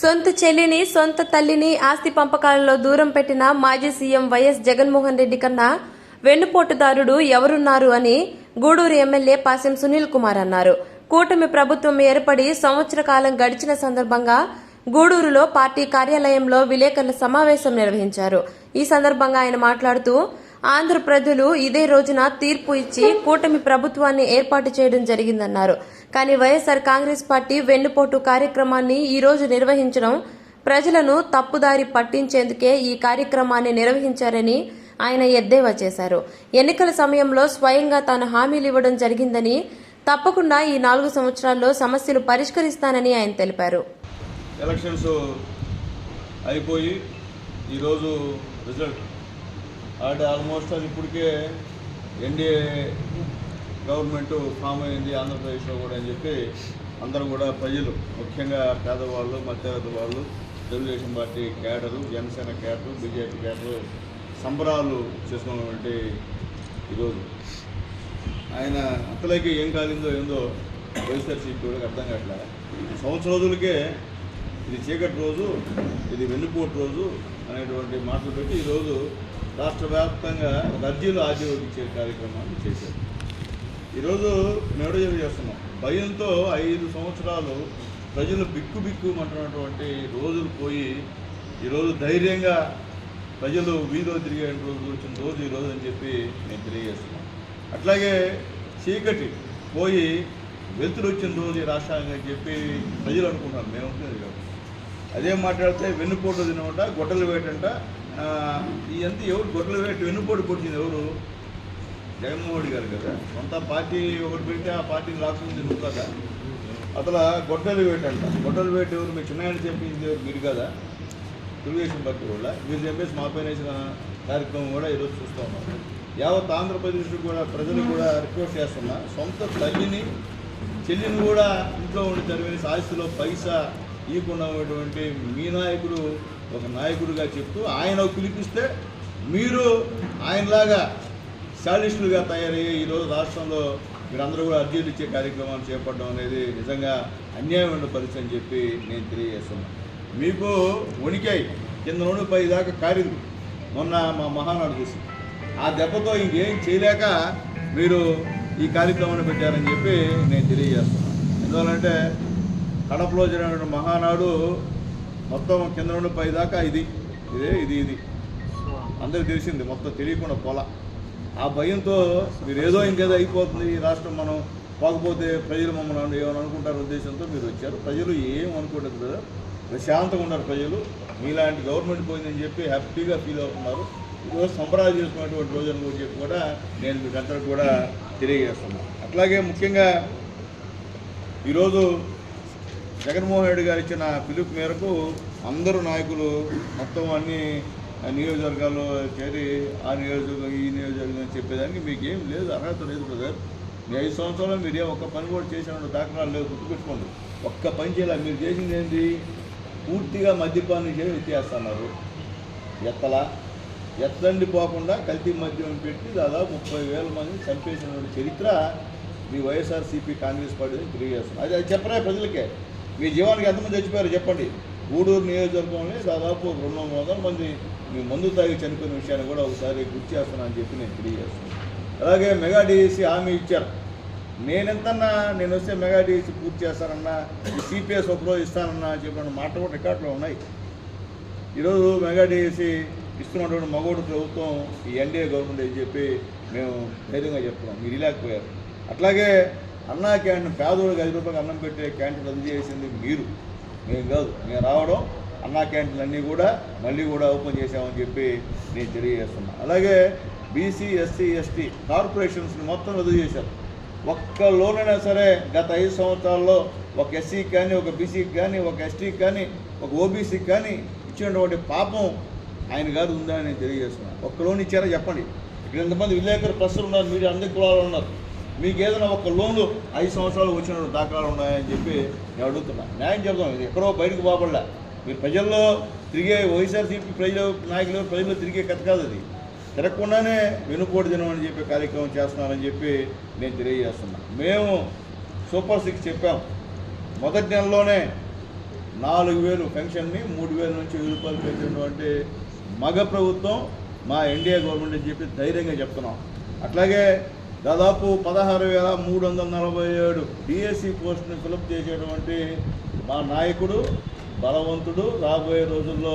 సొంత చెల్లిని సొంత తల్లిని ఆస్తి పంపకాలలో దూరం పెట్టిన మాజీ సీఎం వైఎస్ జగన్మోహన్ రెడ్డి కన్నా వెన్నుపోటుదారుడు ఎవరున్నారు అని గూడూరు ఎమ్మెల్యే పాసెం సునీల్ కుమార్ అన్నారు. కూటమి ప్రభుత్వం ఏర్పడి సంవత్సర కాలం గడిచిన సందర్భంగా గూడూరులో పార్టీ కార్యాలయంలో విలేకరుల సమావేశం నిర్వహించారు. ఈ సందర్భంగా ఆయన మాట్లాడుతూ ఆంధ్ర ప్రజలు ఇదే రోజున తీర్పు ఇచ్చి కూటమి ప్రభుత్వాన్ని ఏర్పాటు చేయడం జరిగిందన్నారు. కానీ వైఎస్ఆర్ కాంగ్రెస్ పార్టీ వెన్నుపోటు కార్యక్రమాన్ని ఈరోజు నిర్వహించడం ప్రజలను తప్పుదారి పట్టించేందుకే ఈ కార్యక్రమాన్ని నిర్వహించారని ఆయన ఎద్దేవా చేశారు. ఎన్నికల సమయంలో స్వయంగా తాను హామీలు ఇవ్వడం జరిగిందని తప్పకుండా ఈ నాలుగు సంవత్సరాల్లో సమస్యలు పరిష్కరిస్తానని ఆయన తెలిపారు. ఎలక్షన్స్ అయిపోయి ఈరోజు రిజల్ట్ అంటే ఆల్మోస్ట్ అది ఇప్పటికే ఎన్డీఏ గవర్నమెంట్ ఫామ్ అయింది ఆంధ్రప్రదేశ్లో కూడా అని చెప్పి అందరూ కూడా ప్రజలు ముఖ్యంగా పేదవాళ్ళు మధ్యతరగతి వాళ్ళు Telugu Desam party cadre Janasena cadre BJP cadre సంబరాలు చేసుకున్నటువంటి ఈరోజు. ఆయన అంతలోకి ఏం కాలిందో ఏందో వైఎస్ఆర్సీపీ కూడా అర్థం కావట్లే? సంవత్సరం రోజులకే ఇది చీకటి రోజు ఇది వెన్నుపోటు రోజు అనేటువంటి మాటలు పెట్టి ఈరోజు రాష్ట్ర వ్యాప్తంగా రద్దీలు ఆజీవించే కార్యక్రమాన్ని చేశారు. ఈరోజు మేము చేస్తున్నాం? భయంతో ఐదు సంవత్సరాలు ప్రజలు బిక్కు బిక్కు అంటున్నటువంటి రోజులు పోయి ఈరోజు ధైర్యంగా ప్రజలు వీధిలో తిరిగే రోజు వచ్చిన రోజు ఈరోజు అని చెప్పి నేను తెలియజేస్తున్నాను అట్లాగే చీకటి పోయి వెలుతురు వచ్చిన రోజు రాష్ట్రానికి అని చెప్పి ప్రజలు అనుకుంటున్నాం మేము అనుకునేది అదే మాట్లాడితే వెన్నుపోటు తినమంట గొడ్డలు వేటంట ఆ, ఈ ఎవరు గొడ్డలు వేట వెన్నుపోటు పొడిచింది ఎవరు? జగన్మోహన్ రెడ్డి గారు కదా సొంత పార్టీ ఒకటి పెట్టి ఆ పార్టీని లాక్కుంది నువ్వు కదా అతను గొడ్డలు వేటంట గొడ్డలు వేట ఎవరు? మీ చిన్న చెప్పింది ఎవరు? మీరు కదా? తెలుగుదేశం పార్టీ కూడా మీరు చెప్పేసి మా పైన వేసిన కార్యక్రమం కూడా ఈరోజు చూస్తూ ఉన్నాం. యావత్ ఆంధ్రప్రదేశ్ కూడా ప్రజలు కూడా రిక్వెస్ట్ చేస్తున్నా సొంత తల్లిని చెల్లిని కూడా ఇంట్లో ఉండి చదివేసి ఆస్తిలో పైసా ఇవ్వకుండా ఉన్నటువంటి మీ నాయకుడు ఒక నాయకుడిగా చెప్తూ ఆయన పిలిపిస్తే మీరు ఆయనలాగా శాలిస్టులుగా తయారయ్యే ఈరోజు రాష్ట్రంలో మీరందరూ కూడా అర్జీలు ఇచ్చే కార్యక్రమాలు చేపట్టడం అనేది నిజంగా అన్యాయమైన పరిస్థితి అని చెప్పి నేను తెలియజేస్తున్నాను. మీకు వణికాయి కింద నుండి పై దాకా కారింది. మొన్న మా మహానాడు చూసి ఆ దెబ్బతో ఇంకేం చేయలేక మీరు ఈ కార్యక్రమాన్ని పెట్టారని చెప్పి నేను తెలియజేస్తున్నాను. ఎందువల్లంటే కడపలో జరిగిన మహానాడు మొత్తం కింద నుండి పై దాకా ఇది. ఇదే ఇది ఇది. అందరికి తెలిసింది. మొత్తం తెలియకుండా పొల. ఆ భయంతో మీరు ఏదో ఇంకేదో అయిపోతుంది ఈ రాష్ట్రం మనం పోకపోతే ప్రజలు మమ్మల్ని ఏమని అనుకుంటారు ఉద్దేశంతో మీరు వచ్చారు. ప్రజలు ఏం అనుకోవట్లేదు కదా. ప్రశాంతంగా ఉన్నారు ప్రజలు. మీలాంటి గవర్నమెంట్ పోయిందని చెప్పి హ్యాపీగా ఫీల్ అవుతున్నారు. ఈరోజు సంబరాలు చేసుకున్నటువంటి రోజులు అని కూడా చెప్పి కూడా నేను మీకు అందరికి కూడా తెలియజేస్తున్నాను. అట్లాగే ముఖ్యంగా ఈరోజు జగన్మోహన్ రెడ్డి గారు ఇచ్చిన పిలుపు మేరకు అందరూ నాయకులు మొత్తం అన్ని నియోజకవర్గాల్లో చేరి ఆ నియోజకవర్గం ఈ నియోజకవర్గం చెప్పేదానికి మీకు ఏం లేదు అర్హత లేదు బ్రదర్. మీ ఐదు సంవత్సరాలు మీరు ఏ ఒక్క పని కూడా చేసిన దాఖలాలు లేదు గుర్తుపెట్టుకోండి. ఒక్క పని చేయాలి మీరు చేసింది ఏంటి పూర్తిగా మద్యపాన్ని చేసి ఎత్తేస్తున్నారు ఎత్తలా? ఎత్తండి పోకుండా కల్తీ మద్యం పెట్టి దాదాపు ముప్పై వేల మంది చంపేసిన చరిత్ర మీ వైఎస్ఆర్సీపీ కాంగ్రెస్ పార్టీ తెలియజేస్తున్నారు అది అది చెప్పరా ప్రజలకే? మీ జీవానికి ఎంతమంది చచ్చిపోయారు చెప్పండి. గూడూరు నియోజకవర్గంలో దాదాపు రెండు వందల మంది మీ మందు తాగి చనిపోయిన విషయాన్ని కూడా ఒకసారి గుర్తు చేస్తున్నానని చెప్పి నేను తెలియజేస్తున్నాను అలాగే మెగా డీసీ హామీ ఇచ్చారు. నేనెంతన్నా నేను వస్తే మెగా డీసీ పూర్తి చేస్తానన్నా సిపిఎస్ ఒకరోజు ఇస్తానన్నా అని చెప్పిన మాట కూడా రికార్డులో ఉన్నాయి. ఈరోజు మెగా డిఎస్సి ఇస్తున్నటువంటి మగోడు ప్రభుత్వం ఈ ఎన్డీఏ గవర్నమెంట్ అని చెప్పి మేము ధైర్యంగా చెప్తున్నాం. మీరు ఇలాకపోయారు. అట్లాగే అన్నా క్యాంటీన్ పేదోడికి ఐదు రూపాయలు అన్నం పెట్టే క్యాంటీన్ రద్దు చేసింది మీరు. మేము కాదు మేము రావడం అన్నా క్యాంటీన్లు అన్నీ కూడా మళ్ళీ కూడా ఓపెన్ చేసామని చెప్పి నేను తెలియజేస్తున్నా. అలాగే బీసీ ఎస్సీ ఎస్టీ కార్పొరేషన్స్ని మొత్తం రద్దు చేశారు. ఒక్క లోనైనా సరే గత ఐదు సంవత్సరాల్లో ఒక ఎస్సీకి కానీ ఒక బీసీకి కానీ ఒక ఎస్టీకి కానీ ఒక ఓబీసీకి కానీ ఇచ్చినటువంటి పాపం ఆయన గారు ఉందని నేను తెలియజేస్తున్నాను ఒక్క లోన్ ఇచ్చారా చెప్పండి. ఇక్కడ ఎంతమంది విలేకరు ప్రశ్నలు ఉన్నారు మీరు అందరి కులాలు ఉన్నారు. మీకు ఏదైనా ఒక లోన్లు ఐదు సంవత్సరాలు వచ్చిన దాఖలాలు ఉన్నాయని చెప్పి నేను అడుగుతున్నా. న్యాయం చెప్తాం ఇది ఎక్కడో బయటకు పోబడలే. మీరు ప్రజల్లో తిరిగే వైఎస్ఆర్సీపీ ప్రజలు నాయకులు ప్రజలు తిరిగే కథ కాదు అది. తిరగకుండానే వెనుకోటి దినం అని చెప్పి కార్యక్రమం చేస్తున్నారని చెప్పి నేను తెలియజేస్తున్నా. మేము సూపర్ సిక్స్ చెప్పాం. మొదటి నెలలోనే నాలుగు వేలు పెన్షన్ని మూడు వేల నుంచి వెయ్యి రూపాయలు పెంచినటువంటి మగ ప్రభుత్వం మా ఎన్డీఏ గవర్నమెంట్ అని చెప్పి ధైర్యంగా చెప్తున్నాం. అట్లాగే దాదాపు పదహారు వేల మూడు వందల నలభై ఏడు డిఎస్సి పోస్టును ఫిలప్ చేసేటువంటి మా నాయకుడు బలవంతుడు. రాబోయే రోజుల్లో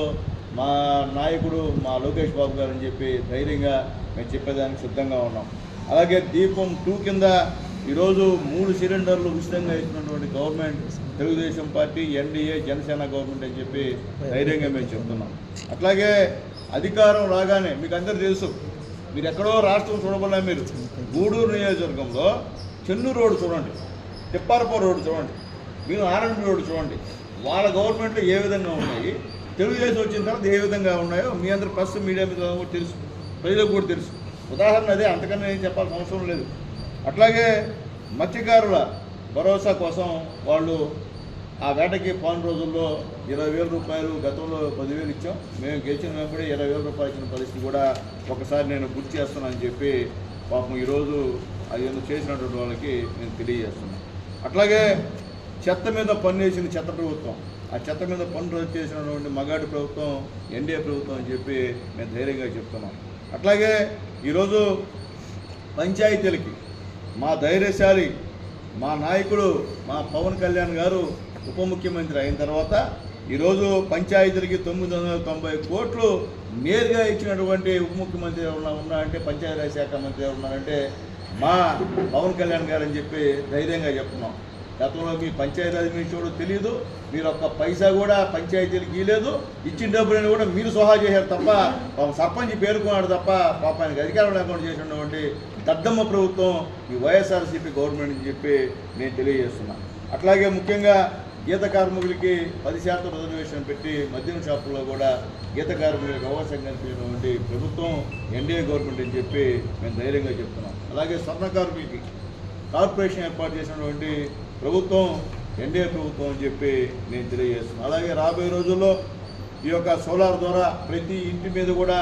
మా నాయకుడు మా లోకేష్ బాబు గారు అని చెప్పి ధైర్యంగా మేము చెప్పేదానికి సిద్ధంగా ఉన్నాం. అలాగే దీపం టూ కింద ఈరోజు మూడు సిలిండర్లు ఉచితంగా ఇచ్చినటువంటి government Telugu Desam party NDA Janasena government అని చెప్పి ధైర్యంగా మేము చెప్తున్నాం. అట్లాగే అధికారం రాగానే మీకు అందరు తెలుసు మీరు ఎక్కడో రాష్ట్రం చూడబోలే మీరు. గూడూరు నియోజకవర్గంలో చెన్నూరు రోడ్డు చూడండి తిప్పారపూర్ రోడ్డు చూడండి మీరు ఆర్ఎండ్బి రోడ్డు చూడండి వాళ్ళ గవర్నమెంట్లో ఏ విధంగా ఉన్నాయి తెలుగుదేశం వచ్చిన తర్వాత ఏ విధంగా ఉన్నాయో మీ అందరు ప్రెస్ మీడియా మీద కూడా తెలుసు ప్రజలకు కూడా తెలుసు. ఉదాహరణ అదే అంతకన్నా ఏం చెప్పాల్సిన అవసరం లేదు. అట్లాగే మత్స్యకారుల భరోసా కోసం వాళ్ళు ఆ వేటకి పోయిన రోజుల్లో ఇరవై వేల రూపాయలు గతంలో పదివేలు ఇచ్చాం. మేము గెలిచిన వెంబడి ఇరవై వేల రూపాయలు ఇచ్చిన పరిస్థితి కూడా ఒకసారి నేను గుర్తు చేస్తున్నానని చెప్పి పాపం ఈరోజు అది ఎందుకు చేసినటువంటి వాళ్ళకి నేను తెలియజేస్తున్నాను. అట్లాగే చెత్త మీద పన్ను వేసింది చెత్త ప్రభుత్వం. ఆ చెత్త మీద పన్ను రద్దు చేసినటువంటి మగాడి ప్రభుత్వం ఎన్డీఏ ప్రభుత్వం అని చెప్పి మేము ధైర్యంగా చెప్తున్నాం. అట్లాగే ఈరోజు పంచాయతీలకి మా ధైర్యశాలి మా నాయకుడు మా పవన్ కళ్యాణ్ గారు ఉప ముఖ్యమంత్రి అయిన తర్వాత ఈరోజు పంచాయతీలకి తొమ్మిది వందల తొంభై కోట్లు నేరుగా ఇచ్చినటువంటి ఉప ముఖ్యమంత్రి ఎవరన్నా ఉన్నారంటే పంచాయతీరాజ్ శాఖ మంత్రి ఎవరు ఉన్నారంటే మా పవన్ కళ్యాణ్ గారు అని చెప్పి ధైర్యంగా చెప్తున్నాం. గతంలో మీ పంచాయతీరాజ్ మీ చూడో తెలియదు మీరు ఒక్క పైసా కూడా పంచాయతీలకు ఇవ్వలేదు ఇచ్చిన డబ్బులను కూడా మీరు సోహా చేశారు తప్ప సర్పంచ్ పేర్కొన్నాడు తప్ప పాపానికి అధికారం లేకుండా చేసినటువంటి దద్దమ్మ ప్రభుత్వం ఈ వైఎస్ఆర్సీపీ గవర్నమెంట్ అని చెప్పి నేను తెలియజేస్తున్నాను అట్లాగే ముఖ్యంగా గీత కార్మికులకి పది శాతం రిజర్వేషన్ పెట్టి మద్యం షాపుల్లో కూడా గీత కార్మికులకు అవకాశం కల్పించినటువంటి ప్రభుత్వం ఎన్డీఏ గవర్నమెంట్ అని చెప్పి మేము ధైర్యంగా చెప్తున్నాం. అలాగే స్వర్ణ కార్మికులకి కార్పొరేషన్ ఏర్పాటు చేసినటువంటి ప్రభుత్వం ఎన్డీఏ ప్రభుత్వం అని చెప్పి నేను తెలియజేస్తున్నాను అలాగే రాబోయే రోజుల్లో ఈ యొక్క సోలార్ ద్వారా ప్రతి ఇంటి మీద కూడా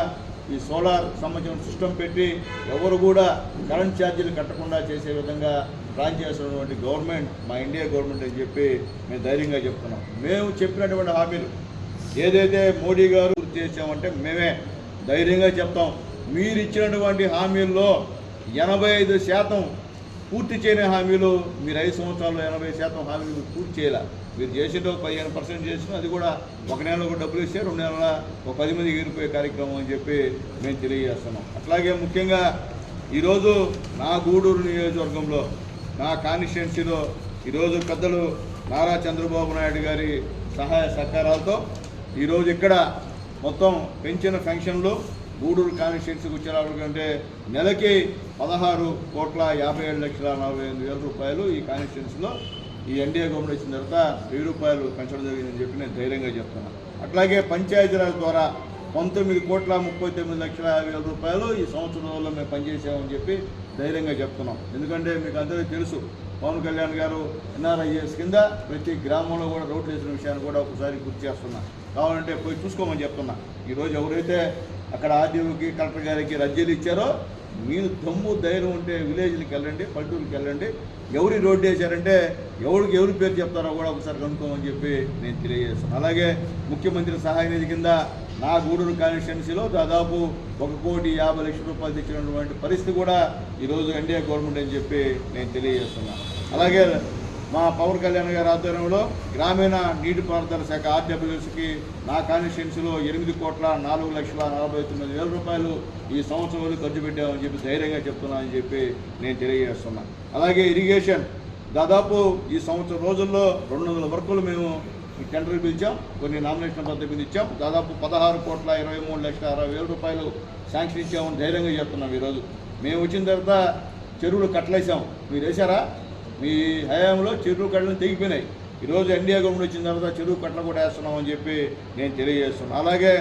ఈ సోలార్ సంబంధించిన సిస్టమ్ పెట్టి ఎవరు కూడా కరెంట్ ఛార్జీలు కట్టకుండా చేసే విధంగా ప్లాన్ చేసినటువంటి గవర్నమెంట్ మా ఇండియా గవర్నమెంట్ అని చెప్పి మేము ధైర్యంగా చెప్తున్నాం. మేము చెప్పినటువంటి హామీలు ఏదైతే మోడీ గారు పూర్తి చేసామంటే మేమే ధైర్యంగా చెప్తాం. మీరు ఇచ్చినటువంటి హామీల్లో ఎనభై ఐదు శాతం పూర్తి చేయని హామీలు మీరు ఐదు సంవత్సరాల్లో ఎనభై శాతం హామీలు పూర్తి చేయాల. మీరు చేసేటో పదిహేను పర్సెంట్ చేసిన అది కూడా ఒక నెలలో ఒక డబ్బులు ఇస్తే రెండు నెలల ఒక పది మంది ఎగిరిపోయే కార్యక్రమం అని చెప్పి మేము తెలియజేస్తున్నాం. అట్లాగే ముఖ్యంగా ఈరోజు నా గూడూరు నియోజకవర్గంలో నా కాన్స్టిట్యున్సీలో ఈరోజు పెద్దలు నారా చంద్రబాబు నాయుడు గారి సహాయ సహకారాలతో ఈరోజు ఇక్కడ మొత్తం పెంచిన ఫంక్షన్లు గూడూరు కాన్స్టిట్యున్సీకి వచ్చేటప్పటికంటే నెలకి పదహారు కోట్ల యాభై ఏడు లక్షల నలభై ఎనిమిది వేల రూపాయలు ఈ కాన్స్టిట్యున్సీలో ఈ ఎన్డీఏ గవర్నమెంట్ వచ్చిన తర్వాత వెయ్యి రూపాయలు పెంచడం జరిగిందని చెప్పి నేను ధైర్యంగా చెప్తున్నాను. అట్లాగే పంచాయతీరాజ్ ద్వారా పంతొమ్మిది కోట్ల ముప్పై తొమ్మిది లక్షల యాభై వేల రూపాయలు ఈ సంవత్సరంలో మేము పనిచేసామని చెప్పి ధైర్యంగా చెప్తున్నాం. ఎందుకంటే మీకు అందరికీ తెలుసు పవన్ కళ్యాణ్ గారు ఎన్ఆర్ఐఎస్ కింద ప్రతి గ్రామంలో కూడా రోడ్లు వేసిన విషయాన్ని కూడా ఒకసారి గుర్తు చేస్తున్నా. కావాలంటే పోయి చూసుకోమని చెప్తున్నా. ఈరోజు ఎవరైతే అక్కడ ఆర్డీఓకి కలెక్టర్ గారికి రద్దీలు ఇచ్చారో మీరు దమ్ము ధైర్యం ఉంటే విలేజ్కి వెళ్ళండి పల్లెటూరుకి వెళ్ళండి. ఎవరి రోడ్డు వేశారంటే ఎవరికి ఎవరి పేరు చెప్తారో కూడా ఒకసారి కనుక్కోమని చెప్పి నేను తెలియజేస్తాను. అలాగే ముఖ్యమంత్రి సహాయ నిధి కింద నా గూడూరు కాన్స్టిట్యున్సీలో దాదాపు ఒక కోటి యాభై లక్షల రూపాయలు తెచ్చినటువంటి పరిస్థితి కూడా ఈరోజు ఎన్డీఏ గవర్నమెంట్ అని చెప్పి నేను తెలియజేస్తున్నాను. అలాగే మా పవన్ కళ్యాణ్ గారి ఆధ్వర్యంలో గ్రామీణ నీటిపారుదల శాఖ ఆర్డబ్ల్యూఎస్కి నా కాన్స్టిట్యున్సీలో ఎనిమిది కోట్ల నాలుగు లక్షల నలభై తొమ్మిది వేల రూపాయలు ఈ సంవత్సరంలో ఖర్చు పెట్టామని చెప్పి ధైర్యంగా చెప్తున్నానని చెప్పి నేను తెలియజేస్తున్నాను అలాగే ఇరిగేషన్. దాదాపు ఈ సంవత్సరం రోజుల్లో రెండు వందల వర్కులు మేము ఈ టెండర్ పిలిచాం కొన్ని నామినేషన్ పద్ధతి ఇచ్చాం. దాదాపు పదహారు కోట్ల ఇరవై మూడు లక్షల అరవై వేల రూపాయలు శాంక్షన్ ఇచ్చామని ధైర్యంగా చెప్తున్నాం ఈరోజు. మేము వచ్చిన తర్వాత చెరువులు కట్టలేసాం. మీరు వేసారా మీ హయాంలో చెరువు కట్టలు తెగిపోయినాయి. ఈరోజు ఎన్డీఏ గవర్నమెంట్ వచ్చిన తర్వాత చెరువు కట్టలు కూడా వేస్తున్నామని చెప్పి నేను తెలియజేస్తున్నాను అలాగే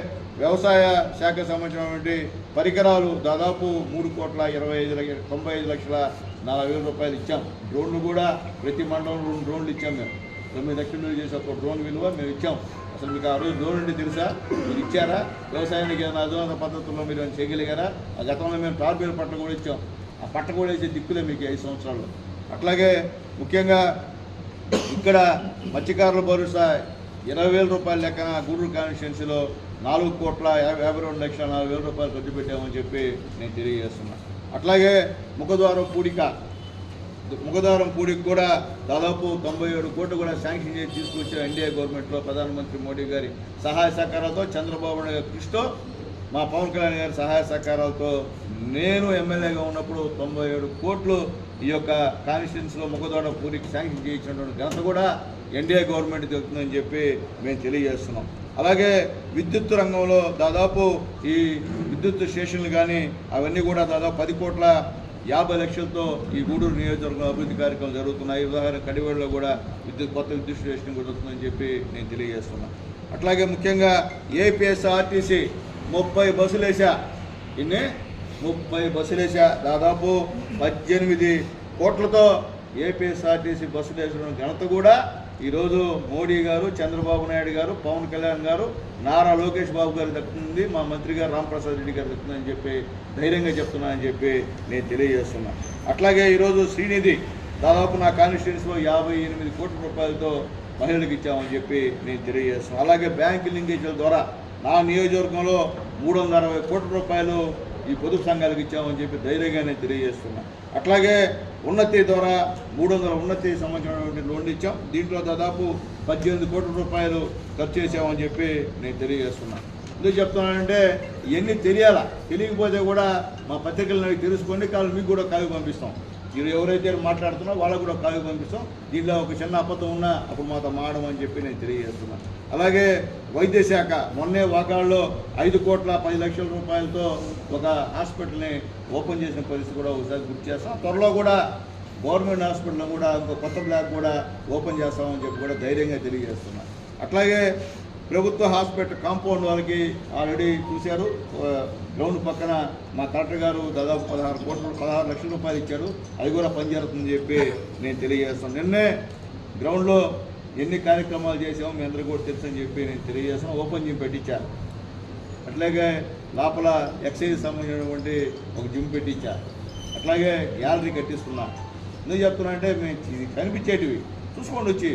వ్యవసాయ శాఖ సంబంధించినటువంటి పరికరాలు దాదాపు మూడు కోట్ల ఇరవై ఐదు లక్ష తొంభై ఐదు లక్షల నలభై వేల రూపాయలు ఇచ్చాం. డ్రోన్లు కూడా ప్రతి మండలంలో రెండు డ్రోన్లు ఇచ్చాం మేము. తొమ్మిది లక్షల విలువ చేసే ఒక డ్రోన్ విలువ మేము ఇచ్చాం. అసలు మీకు ఆ రోజు డ్రోన్ అంటే తెలుసా? మీరు ఇచ్చారా? వ్యవసాయానికి ఏదైనా అధునాత పద్ధతుల్లో మీరు ఏమైనా చేయగలిగారా? ఆ గతంలో మేము టార్బీల పట్ట కూడా ఇచ్చాం. ఆ పట్ట కూడా వేసే దిక్కులే మీకు ఐదు సంవత్సరాల్లో. అట్లాగే ముఖ్యంగా ఇక్కడ మత్స్యకారుల భరోసా ఇరవై వేల రూపాయల లెక్కన గూడూరు కాన్స్టిట్యున్సీలో నాలుగు కోట్ల యాభై యాభై రెండు లక్షల నాలుగు వేల రూపాయలు ఖర్చు పెట్టామని చెప్పి నేను తెలియజేస్తున్నా. అట్లాగే ముఖద్వారం పూడిక. ముఖద్వారం పూడికి కూడా దాదాపు తొంభై ఏడు కోట్లు కూడా శాంక్షన్ చేసి తీసుకొచ్చిన ఎన్డీఏ గవర్నమెంట్లో ప్రధానమంత్రి మోడీ గారి సహాయ సహకారాలతో. చంద్రబాబు నాయుడు గారి కృషితో మా పవన్ కళ్యాణ్ గారి సహాయ సహకారాలతో నేను ఎమ్మెల్యేగా ఉన్నప్పుడు తొంభై ఏడు కోట్లు ఈ యొక్క కాన్స్టిట్యున్సీలో మొగదోడ పూరికి శాంక్షన్ చేయించినటువంటి ఘనత కూడా ఎన్డీఏ గవర్నమెంట్ దొరుకుతుందని చెప్పి మేము తెలియజేస్తున్నాం. అలాగే విద్యుత్ రంగంలో దాదాపు ఈ విద్యుత్ స్టేషన్లు కానీ అవన్నీ కూడా దాదాపు పది కోట్ల యాభై లక్షలతో ఈ గూడూరు నియోజకవర్గం అభివృద్ధి కార్యక్రమాలు జరుగుతున్నాయి. ఉదాహరణ కడివేడులో కూడా విద్యుత్ కొత్త విద్యుత్ స్టేషన్ కూడా వస్తుందని చెప్పి నేను తెలియజేస్తున్నాను అట్లాగే ముఖ్యంగా ఏపీఎస్ఆర్టీసీ ముప్పై బస్సులు వేసా ఇన్ని? ముప్పై బస్సులు దాదాపు పద్దెనిమిది కోట్లతో ఏపీఎస్ఆర్టీసీ బస్సులు వేసిన ఘనత కూడా ఈరోజు మోడీ గారు చంద్రబాబు నాయుడు గారు పవన్ కళ్యాణ్ గారు నారా లోకేష్ బాబు గారు దక్కుతుంది మా మంత్రి గారు రాంప్రసాద్ రెడ్డి గారు దక్కుతుందని చెప్పి ధైర్యంగా చెప్తున్నానని చెప్పి నేను తెలియజేస్తున్నా. అట్లాగే ఈరోజు శ్రీనిధి దాదాపు నా కాన్స్టిట్యున్సీలో యాభై ఎనిమిది కోట్ల రూపాయలతో మహిళలకు ఇచ్చామని చెప్పి నేను తెలియజేస్తున్నాను అలాగే బ్యాంక్ లింకేజీల ద్వారా నా నియోజకవర్గంలో మూడు వందల అరవై కోట్ల రూపాయలు ఈ పొదుపు సంఘాలకు ఇచ్చామని చెప్పి ధైర్యంగా నేను తెలియజేస్తున్నా. అట్లాగే ఉన్నతి ద్వారా మూడు వందల ఉన్నతి సంబంధించినటువంటి లోన్లు ఇచ్చాం. దీంట్లో దాదాపు పద్దెనిమిది కోట్ల రూపాయలు ఖర్చు చేసామని చెప్పి నేను తెలియజేస్తున్నా. ఎందుకు చెప్తున్నానంటే ఇవన్నీ తెలియాలా? తెలియకపోతే కూడా మా పత్రికలు తెలుసుకోండి కాదు మీకు కూడా కావి పంపిస్తాం. మీరు ఎవరైతే మాట్లాడుతున్నా వాళ్ళకు కూడా కావి పంపిస్తాం. దీనిలో ఒక చిన్న అబద్ధం ఉన్నా అప్పుడు మాతో మాడడం అని చెప్పి నేను తెలియజేస్తున్నాను అలాగే వైద్య శాఖ మొన్నే వాకాళ్ళలో ఐదు కోట్ల పది లక్షల రూపాయలతో ఒక హాస్పిటల్ని ఓపెన్ చేసిన పరిస్థితి కూడా ఒకసారి గుర్తు చేస్తాం. త్వరలో కూడా గవర్నమెంట్ హాస్పిటల్లో కూడా ఇంకో కొత్త బ్లాక్ కూడా ఓపెన్ చేస్తామని చెప్పి కూడా ధైర్యంగా తెలియజేస్తున్నాను అట్లాగే ప్రభుత్వ హాస్పిటల్ కాంపౌండ్ వాళ్ళకి ఆల్రెడీ చూశారు. గ్రౌండ్ పక్కన మా కలెక్టర్ గారు దాదాపు పదహారు కోట్లు పదహారు లక్షల రూపాయలు ఇచ్చారు. అది కూడా పనిచేస్తుందని చెప్పి నేను తెలియజేస్తాను. నిన్నే గ్రౌండ్లో ఎన్ని కార్యక్రమాలు చేసామో మీ అందరికీ కూడా తెలుసు అని చెప్పి నేను తెలియజేస్తాను. ఓపెన్ జిమ్ పెట్టించాను అట్లాగే లోపల ఎక్సైజ్ సంబంధించినటువంటి ఒక జిమ్ పెట్టించారు. అట్లాగే గ్యాలరీ కట్టిస్తున్నా. ఎందుకు చెప్తున్నా అంటే మేము ఇది కనిపించేటివి. చూసుకోండి వచ్చి.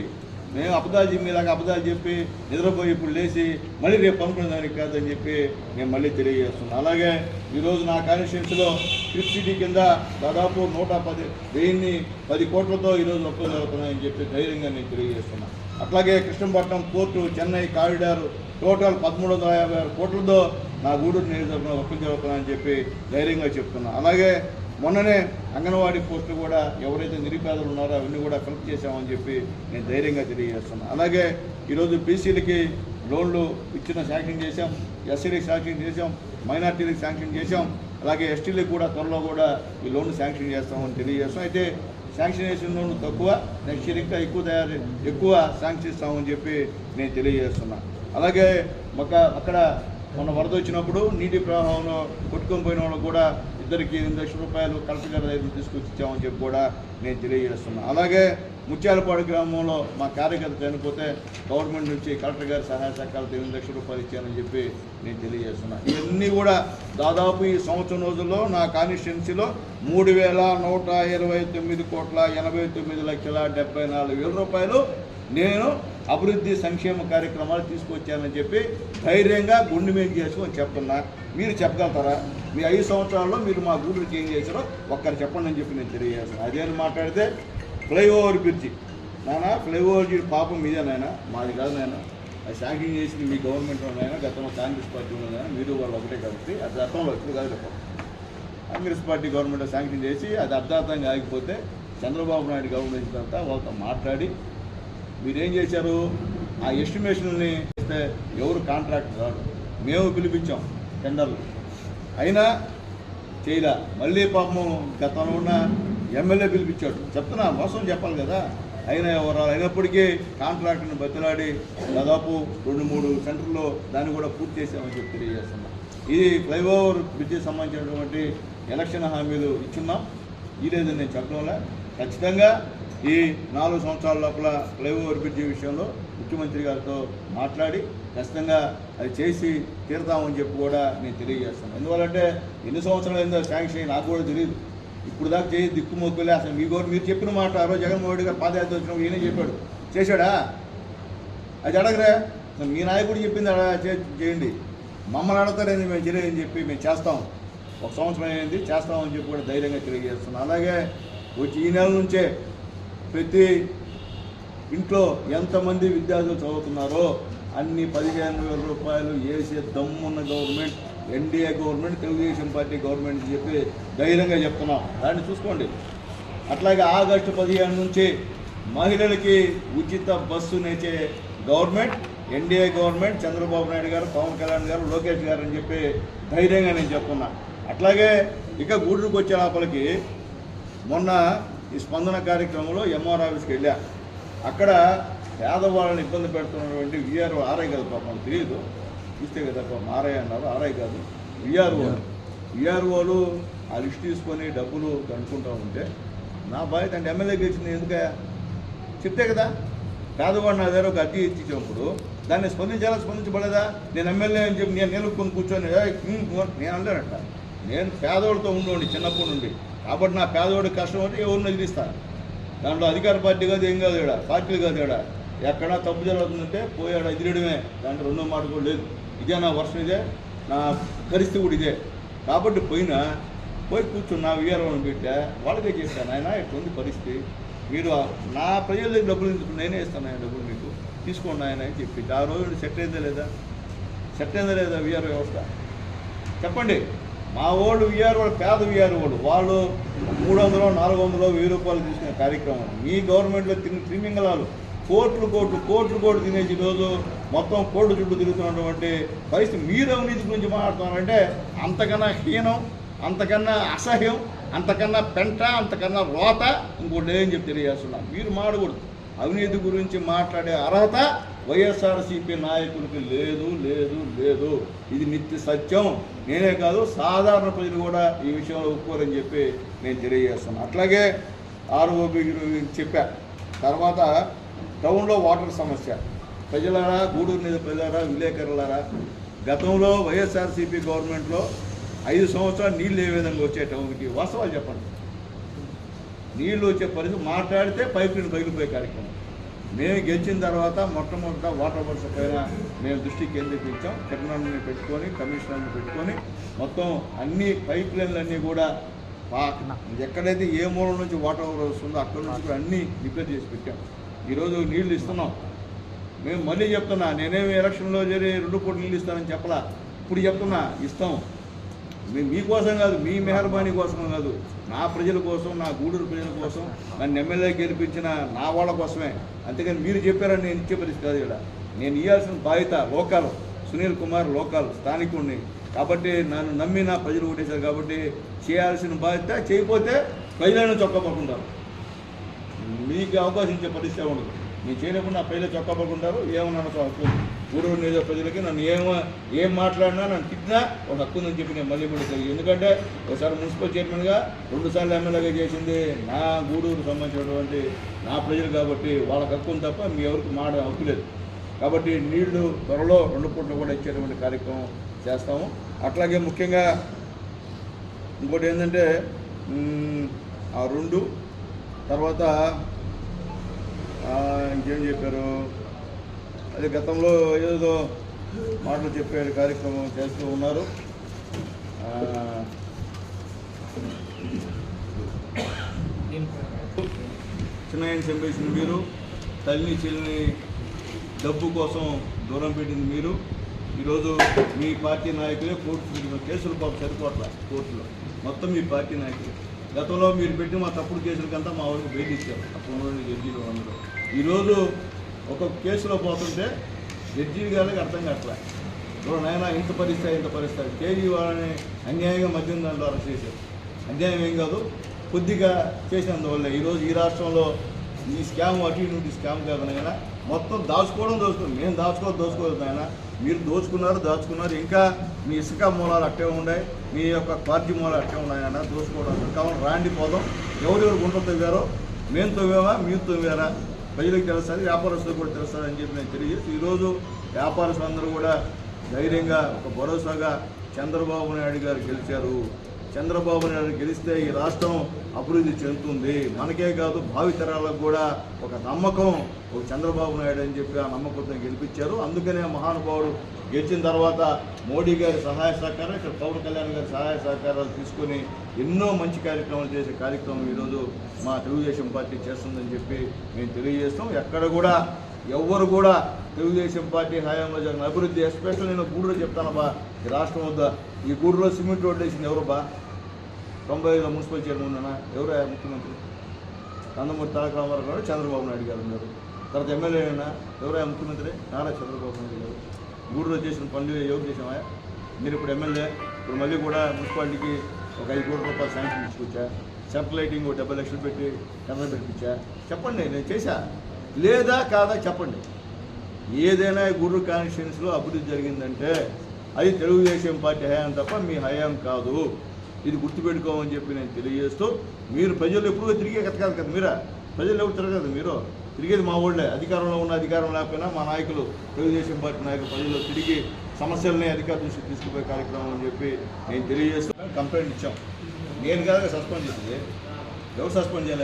మేము అబద్ధాలు చెప్పి ఇలాగ అబద్ధాలు చెప్పి నిద్రపోయి ఇప్పుడు లేచి మళ్ళీ రేపు పనుకునే దానికి కాదని చెప్పి నేను మళ్ళీ తెలియజేస్తున్నాను అలాగే ఈరోజు నా కాన్స్టిట్యూన్సీలో ట్రిప్ సిటీ కింద దాదాపు నూట పది వెయ్యిన్ని పది కోట్లతో ఈరోజు ఒప్పందం జరుగుతున్నాయని చెప్పి ధైర్యంగా నేను తెలియజేస్తున్నాను. అట్లాగే Krishnapatnam port Chennai corridor total పదమూడు వందల యాభై ఆరు కోట్లతో నా గూడూరు నియోజకవర్గంలో ఒప్పందం జరుగుతున్నాయని చెప్పి ధైర్యంగా చెప్తున్నాను. అలాగే మొన్ననే అంగన్వాడీ పోస్టులు కూడా ఎవరైతే నిరుపేదలు ఉన్నారో అవన్నీ కూడా ఫిలప్ చేశామని చెప్పి నేను ధైర్యంగా తెలియజేస్తున్నాను. అలాగే ఈరోజు బీసీలకి లోన్లు ఇచ్చిన శాంక్షన్ చేశాం ఎస్సీలకు శాంక్షన్ చేశాం మైనార్టీలకు శాంక్షన్ చేశాం అలాగే ఎస్టీలకు కూడా త్వరలో కూడా ఈ లోన్ శాంక్షన్ చేస్తామని తెలియజేస్తాం. అయితే శాంక్షన్ చేసిన లోన్ తక్కువ నెక్స్ట్ ఇయర్ ఇంకా ఎక్కువ తయారు ఎక్కువ శాంక్షన్ ఇస్తామని చెప్పి నేను తెలియజేస్తున్నా అలాగే ఒక అక్కడ మొన్న వరద వచ్చినప్పుడు నీటి ప్రవాహంలో కొట్టుకొని పోయిన వాళ్ళకు కూడా ఇద్దరికి ఎనిమిది లక్షల రూపాయలు కలెక్టర్ గారి దగ్గర తీసుకొచ్చి ఇచ్చామని చెప్పి కూడా నేను తెలియజేస్తున్నాను అలాగే ముత్యాలపాడు గ్రామంలో మా కార్యకర్త చనిపోతే గవర్నమెంట్ నుంచి కలెక్టర్ గారి సహాయ సహకారాలతో ఎనిమిది లక్షల రూపాయలు ఇచ్చానని చెప్పి నేను తెలియజేస్తున్నా. ఇవన్నీ కూడా దాదాపు ఈ సంవత్సరం రోజుల్లో నా కాన్స్టిట్యున్సీలో మూడు వేల నూట ఇరవై తొమ్మిది కోట్ల ఎనభై తొమ్మిది లక్షల డెబ్బై నాలుగు వేల రూపాయలు నేను అభివృద్ధి సంక్షేమ కార్యక్రమాలు తీసుకొచ్చానని చెప్పి ధైర్యంగా గుండె మీద చేసుకొని చెప్తున్నా. మీరు చెప్పగలుగుతారా? మీ ఐదు సంవత్సరాల్లో మీరు మా గూడూరుకి ఏం చేశారో ఒక్కరు చెప్పండి అని చెప్పి నేను తెలియజేస్తాను అదేని మాట్లాడితే ఫ్లైఓవర్ బ్రిడ్జి నాన్న ఫ్లైఓవర్ బ్రిడ్జి పాపం మీదే నాయన. మాది కాదు నాయన. అది శాంక్షన్ చేసింది మీ గవర్నమెంట్ ఉన్నాయన గతంలో కాంగ్రెస్ పార్టీ ఉన్నదైనా మీరు వాళ్ళు ఒకటే కాబట్టి అది గతంలో ఎప్పుడు కాదు రేపు. కాంగ్రెస్ పార్టీ గవర్నమెంట్ శాంక్షన్ చేసి అది అర్ధార్థంగా ఆగిపోతే చంద్రబాబు నాయుడు గవర్నమెంట్ తర్వాత వాళ్ళతో మాట్లాడి మీరేం చేశారు? ఆ ఎస్టిమేషన్ని ఇస్తే ఎవరు కాంట్రాక్ట్ రాడు. మేము పిలిపించాం టెండర్లు. అయినా చేయలే. మళ్ళీ పాపం గతంలో ఉన్న ఎమ్మెల్యే పిలిపించాడు. చెప్తున్నా మోసం చెప్పాలి కదా. అయినా ఎవరు అయినప్పటికీ కాంట్రాక్ట్ని బతిలాడి దాదాపు రెండు మూడు సెంటర్లో దాన్ని కూడా పూర్తి చేసామని చెప్పి తెలియజేస్తున్నాం. ఇది ఫ్లైఓవర్ బ్రిడ్జికి సంబంధించినటువంటి ఎలక్షన్ హామీలు ఇచ్చున్నాం. ఈ లేదని నేను వల్ల ఖచ్చితంగా ఈ నాలుగు సంవత్సరాల లోపల ఫ్లైఓవర్ బ్రిడ్జ్ విషయంలో ముఖ్యమంత్రి గారితో మాట్లాడి ఖచ్చితంగా అది చేసి తీరుతామని చెప్పి కూడా నేను తెలియజేస్తాను. ఎందువల్లంటే ఎన్ని సంవత్సరాలు అయిందో శాంక్షన్ అయ్యి నాకు కూడా తెలియదు. ఇప్పుడు దాకా చేయి దిక్కుమొక్కులే అసలు మీ గోరు మీరు చెప్పిన మాట ఆ రోజు జగన్మోహన్ రెడ్డి గారు పాదయాత్ర వచ్చినప్పుడు ఈయనే చెప్పాడు. చేశాడా? అది అడగరా? మీ నాయకుడు చెప్పింది చేయండి. మమ్మల్ని అడతారేంది మేము చేయలేదని చెప్పి మేము చేస్తాం. ఒక సంవత్సరం అయింది చేస్తామని చెప్పి కూడా ధైర్యంగా తెలియజేస్తున్నాం అలాగే వచ్చి ఈ నెల నుంచే ప్రతి ఇంట్లో ఎంతమంది విద్యార్థులు చదువుతున్నారో అన్ని పదిహేను వేల రూపాయలు వేసే దమ్మున్న government NDA government Telugu Desam party government అని చెప్పి ధైర్యంగా చెప్తున్నాం. దాన్ని చూసుకోండి. అట్లాగే ఆగస్టు పదిహేను నుంచి మహిళలకి ఉచిత bus నేచే government NDA government Chandrababu Naidu గారు పవన్ కళ్యాణ్ గారు లోకేష్ గారు అని చెప్పి ధైర్యంగా నేను చెప్తున్నా. అట్లాగే ఇక గూడూరుకు వచ్చే లోపలికి మొన్న ఈ స్పందన కార్యక్రమంలో ఎంఆర్ ఆఫీస్కి వెళ్ళా. అక్కడ పేదవాళ్ళని ఇబ్బంది పెడుతున్నటువంటి విఆర్ఓ ఆర్ఐ కదా పాపం తెలియదు చూస్తే కదా పాపం ఆర్ఐ అన్నారు ఆర్ఐ కాదు విఆర్ఓ విఆర్ఓలు ఆ లిస్ట్ తీసుకొని డబ్బులు కనుక్కుంటా ఉంటే నా బాధ్యత అంటే ఎమ్మెల్యేకి ఇచ్చింది ఎందుక? చెప్తే కదా పేదవాడు నా దగ్గర ఒక అర్జీ ఇచ్చినప్పుడు దాన్ని స్పందించాలా స్పందించబడేదా నేను ఎమ్మెల్యే అని చెప్పి నేను నిలుపుకొని కూర్చొని నేను అనలేనట. నేను పేదవాడితో ఉండండి చిన్నప్పటి నుండి. కాబట్టి నా పేదవాడికి కష్టం అంటే ఎవరిని వదిలిస్తాను దాంట్లో అధికార పార్టీ కాదు ఏం కాదు ఇక్కడ పార్టీలు కాదు ఇక్కడ ఎక్కడా తప్పు జరుగుతుందంటే పోయాడు ఎదిరడమే దాంట్లో రెండో మాట కూడా లేదు. ఇదే నా వర్షం ఇదే నా పరిస్థితి కూడా ఇదే. కాబట్టి పోయినా పోయి కూర్చున్నా వీఆర్ఓని పెట్టా వాళ్ళకే చేశాను ఆయన ఇట్లుంది పరిస్థితి. మీరు నా ప్రజల దగ్గర డబ్బులు ఎందుకు? నేనే ఇస్తాను ఆయన డబ్బులు మీకు. తీసుకోండి ఆయన అని చెప్పి. ఆ రోజు సెట్ అయిందా లేదా? సెట్ అయిందా లేదా వీఆర్ వ్యవస్థ? చెప్పండి. మా ఓళ్ళు విఆర్ వాళ్ళు పేద విఆర్ వాళ్ళు. వాళ్ళు మూడు వందలు నాలుగు వందలు వెయ్యి రూపాయలు తీసుకునే కార్యక్రమం మీ గవర్నమెంట్లో తిని తిమింగలాలు కోట్లు కోట్లు కోట్లు కోట్లు తినేసి ఈరోజు మొత్తం కోట్లు చుట్టూ తిరుగుతున్నటువంటి పరిస్థితి. మీరు అవినీతి గురించి మాట్లాడుతున్నారంటే అంతకన్నా హీనం అంతకన్నా అసహ్యం అంతకన్నా పెంట అంతకన్నా రోత ఇంకోటి లేదని చెప్పి తెలియజేస్తున్నాను మీరు మాడకూడదు. అవినీతి గురించి మాట్లాడే అర్హత వైఎస్ఆర్సీపీ నాయకుడికి లేదు లేదు లేదు. ఇది నిత్య సత్యం. నేనే కాదు సాధారణ ప్రజలు కూడా ఈ విషయంలో ఒప్పుకోరని చెప్పి నేను తెలియజేస్తాను అట్లాగే ఆర్ఓబి చెప్పా. తర్వాత టౌన్లో వాటర్ సమస్య. ప్రజలారా గూడూరు మీద ప్రజలారా విలేకరులారా గతంలో వైఎస్ఆర్సీపీ గవర్నమెంట్లో ఐదు సంవత్సరాలు నీళ్ళు ఏ విధంగా వచ్చే టౌన్కి? వాస్తవాలు చెప్పండి. నీళ్ళు వచ్చే పరిస్థితి మాట్లాడితే పైప్ పగిలిపోయే కార్యక్రమం. మేము గెలిచిన తర్వాత మొట్టమొదట వాటర్ వర్క్స్ పైన మేము దృష్టి కేంద్రీకరించాం. కిరణాన్ని పెట్టుకొని కమిషనర్ని పెట్టుకొని మొత్తం అన్ని పైప్ లైన్లన్నీ కూడా ఎక్కడైతే ఏ మూల నుంచి వాటర్ వస్తుందో అక్కడ నుంచి కూడా అన్నీ రిపేర్ చేసి పెట్టాం. ఈరోజు నీళ్ళు ఇస్తున్నాం. మేము మళ్ళీ చెప్తున్నా నేనేమి ఎలక్షన్లో చేరి రెండు కోట్లు నీళ్ళు ఇస్తానని చెప్పలా. ఇప్పుడు చెప్తున్నా ఇస్తాం. మీకోసం కాదు మీ మెహర్బానీ కోసం కాదు. నా ప్రజల కోసం నా గూడూరు ప్రజల కోసం నన్ను ఎమ్మెల్యే గెలిపించిన నా వాళ్ళ కోసమే. అంతేకాని మీరు చెప్పారని నేను ఇచ్చే పరిస్థితి కాదు ఇక్కడ. నేను ఇవ్వాల్సిన బాధ్యత లోకల్ సునీల్ కుమార్ లోకల్ స్థానికుడిని కాబట్టి నన్ను నమ్మి నా ప్రజలు ఓటేశారు కాబట్టి చేయాల్సిన బాధ్యత చేయకపోతే ప్రజలను చొక్కపడుకుంటారు మీకు అవకాశం ఇచ్చే పరిస్థితి ఉండదు నేను చేయలేకుండా నా ప్రజలు చొక్కపడుకుంటారు ఏమన్నా నాకు గూడూరు నియోజక ప్రజలకి నన్ను ఏమో ఏం మాట్లాడినా నన్ను తిట్టినా ఒక హక్కు ఉందని చెప్పి నేను మళ్ళీ కూడా తెలియదు ఎందుకంటే ఒకసారి మున్సిపల్ చైర్మన్గా రెండుసార్లు ఎమ్మెల్యేగా చేసింది నా గూడూరు సంబంధించినటువంటి నా ప్రజలు కాబట్టి వాళ్ళకి హక్కు ఉంది తప్ప మీ ఎవరికి మాట హక్కు లేదు. కాబట్టి నీళ్ళు త్వరలో రెండు పూట్లు కూడా ఇచ్చేటువంటి కార్యక్రమం చేస్తాము. అట్లాగే ముఖ్యంగా ఇంకోటి ఏంటంటే ఆ రెండు తర్వాత ఇంకేం చెప్పారు? అదే గతంలో ఏదో మాటలు చెప్పే కార్యక్రమం చేస్తూ ఉన్నారు. ఆ, చిన్న చంపేసిన మీరు తల్లిని చెల్లిని డబ్బు కోసం దూరం పెట్టింది మీరు. ఈరోజు మీ పార్టీ నాయకులే కోర్టు కేసులు పాపం సరిపోట్ల కోర్టులో. మొత్తం మీ పార్టీ నాయకులు. గతంలో మీరు పెట్టిన మా తప్పుడు కేసులకంతా మా వాళ్ళకి బయట ఇచ్చారు. అప్పుడు జడ్జీలు అందరూ ఈరోజు ఒక కేసులో పోతుంటే జడ్జీ గారికి అర్థం కావట్లే. ఇప్పుడు నాయన ఇంత పరిస్థితి ఇంత పరిస్థితి. కేజీ వాళ్ళని అన్యాయంగా మద్యం దాంట్లో అరెస్ట్ చేశారు. అన్యాయం ఏం కాదు కొద్దిగా చేసినందువల్ల ఈరోజు ఈ రాష్ట్రంలో ఈ స్కామ్ అటు ఇటు నుండి స్కామ్ కాదు నాయన. మొత్తం దాచుకోవడం దోచుకోండి మేము దాచుకోవడం దోచుకోలేదు నాయన. మీరు దోచుకున్నారు దాచుకున్నారు. ఇంకా మీ ఇసుక మూలాలు అట్టే ఉన్నాయి. మీ యొక్క పార్టీ మూలాలు అట్టే ఉన్నాయన్న దోచుకోవడం కావాలి. రాండి పోదాం. ఎవరెవరు గుంటలు తవ్వారో మేము తవ్వామా మీరు తవ్వారా? ప్రజలకు తెలుస్తుంది వ్యాపారస్తులకు కూడా తెలుస్తుంది అని చెప్పి నేను తెలియజేసి ఈరోజు వ్యాపారస్తులందరూ కూడా ధైర్యంగా ఒక భరోసాగా చంద్రబాబు నాయుడు గారు గెలిచారు. చంద్రబాబు నాయుడు గెలిస్తే ఈ రాష్ట్రం అభివృద్ధి చెందుతుంది. మనకే కాదు భావితరాలకు కూడా ఒక నమ్మకం ఒక చంద్రబాబు నాయుడు అని చెప్పి ఆ నమ్మకంతో గెలిపించారు. అందుకనే మహానుభావుడు గెలిచిన తర్వాత మోడీ గారి సహాయ సహకారం ఇక్కడ పవన్ కళ్యాణ్ గారి సహాయ సహకారాలు తీసుకొని ఎన్నో మంచి కార్యక్రమాలు చేసే కార్యక్రమం ఈరోజు మా తెలుగుదేశం పార్టీ చేస్తుందని చెప్పి మేము తెలియజేస్తాం. ఎక్కడ కూడా ఎవ్వరు కూడా తెలుగుదేశం పార్టీ హయాంలో జరిగిన అభివృద్ధి ఎస్పెషల్ నేను గూడూరు చెప్తాను బా ఈ రాష్ట్రం వద్ద. ఈ గూడూరులో సిమెంట్ రోడ్లు వేసింది ఎవరు బా? తొంభై ఐదులో మున్సిపల్ చైర్మన్ ఉన్నానా? ఎవరు ముఖ్యమంత్రి? నందమూరి తారక రామారావు గారు చంద్రబాబు నాయుడు గారు ఉన్నారు తర్వాత ఎమ్మెల్యే అయినా ఎవరైనా ముఖ్యమంత్రి? నారా చంద్రబాబు నాయుడు గారు గూడూరులో చేసిన పనులు ఎవరు చేసామా మీరు ఇప్పుడు ఎమ్మెల్యే ఇప్పుడు మళ్ళీ కూడా మున్సిపాలిటీకి ఒక ఐదు కోట్ల రూపాయలు శాంక్షన్ తీసుకొచ్చా? సెంట్రల్ లైటింగ్ ఒక డెబ్బై లక్షలు పెట్టి టెండర్ పెట్టించా? చెప్పండి నేను చేశా. లేదా కాదా చెప్పండి. ఏదైనా గూడూరు కాన్స్టిట్యున్సీలో అభివృద్ధి జరిగిందంటే అది తెలుగుదేశం పార్టీ హయాం తప్ప మీ హయాం కాదు. ఇది గుర్తుపెట్టుకోమని చెప్పి నేను తెలియజేస్తూ మీరు ప్రజలు ఎప్పుడూ తిరిగే కథకాదు కదా మీరా? ప్రజలు ఎవరు తిరగదు మీరు? తిరిగేది మా ఊళ్ళే. అధికారంలో ఉన్న అధికారం లేకపోయినా మా నాయకులు తెలుగుదేశం పార్టీ నాయకులు ప్రజలు తిరిగి సమస్యల్ని అధికార దృష్టికి తీసుకుపోయే కార్యక్రమం అని చెప్పి నేను తెలియజేస్తూ కంప్లైంట్ ఇచ్చాం. నేను కాదు సస్పెండ్ చేసింది ఎవరు సస్పెండ్ చేయాలి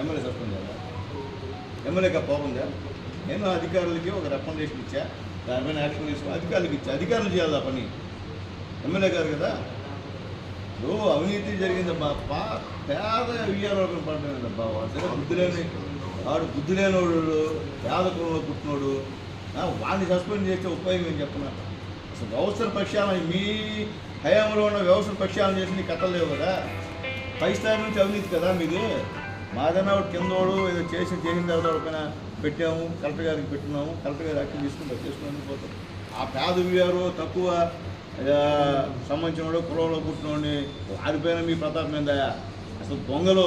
ఎమ్మెల్యే సస్పెండ్ చేయాలి? ఎమ్మెల్యేగా పోకుందా నేను అధికారులకి ఒక రికమెండేషన్ ఇచ్చా. దానిపైన యాక్షన్ తీసుకుని అధికారులకు ఇచ్చా. అధికారులు చేయాలి ఆ పని. ఎమ్మెల్యే గారు కదా? ఓ అవినీతి జరిగిందబ్బా. పా పేద వియ్యాలోకం పడలేదబ్బా వాడు సరే బుద్ధి లేని వాడు బుద్ధి లేనివాడు పేద కులంలో పుట్టినోడు. వాడిని సస్పెండ్ చేస్తే ఉపయోగం ఏం చెప్పనా? అసలు వ్యవస్థ పక్షాలను మీ హయాంలో ఉన్న వ్యవస్థ పక్షాలను చేసి నీ కథలు లేవు కదా. పై స్థాయి నుంచి అవినీతి కదా మీది. మాదన్నా వాడు కిందోడు ఏదో చేసి చేసిన తర్వాత ఒకరిపైన పెట్టాము కలెక్టర్ గారికి పెట్టినాము కలెక్టర్ గారు యాక్టివ్ తీసుకుంటారు చేసుకుని పోతాం ఆ పేద వ్యారు తక్కువ సంబంధించిన వాడు కులంలో పుట్టినోడిని ఆరిపోయిన మీ ప్రతాపం ఏందయ్యా? అసలు దొంగలు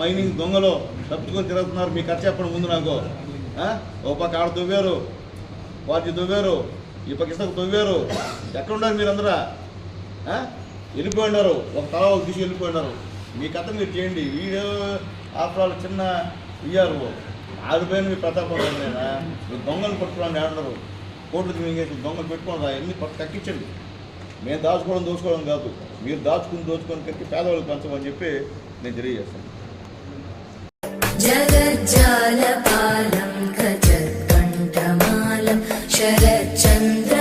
మైనింగ్ దొంగలు తప్పుకొని తిరుగుతున్నారు మీ ఖర్చు చెప్పండి ముందు నాకు. ఓ పక్క ఆడ దువ్వారు వాటి దువ్వారు ఈ పక్క ఇసుక దువ్వారు ఎక్కడున్నారు మీరందరా? వెళ్ళిపోయి ఉన్నారు. ఒక తల ఒక వెళ్ళిపోయి ఉన్నారు. మీ కథ మీరు చేయండి. వీడియో ఆఫ్టర్ ఆల్ చిన్న ఇయ్యారు ఆడిపోయిన మీ ప్రతాపం మీరు దొంగలు పట్టుకోవడానికి ఆడరు కోట్లు మింగేసి దొంగలు పెట్టుకోండి అన్ని పట్టు తగ్గించండి మేము దాచుకోవడం దోచుకోవడం కాదు మీరు దాచుకుని దోచుకొని కట్టి పేదవాళ్ళకి పంచమని చెప్పి నేను తెలియజేస్తాను जगज्जालपालं गजत्कण्ठमालं शरच्चन्द्रबालं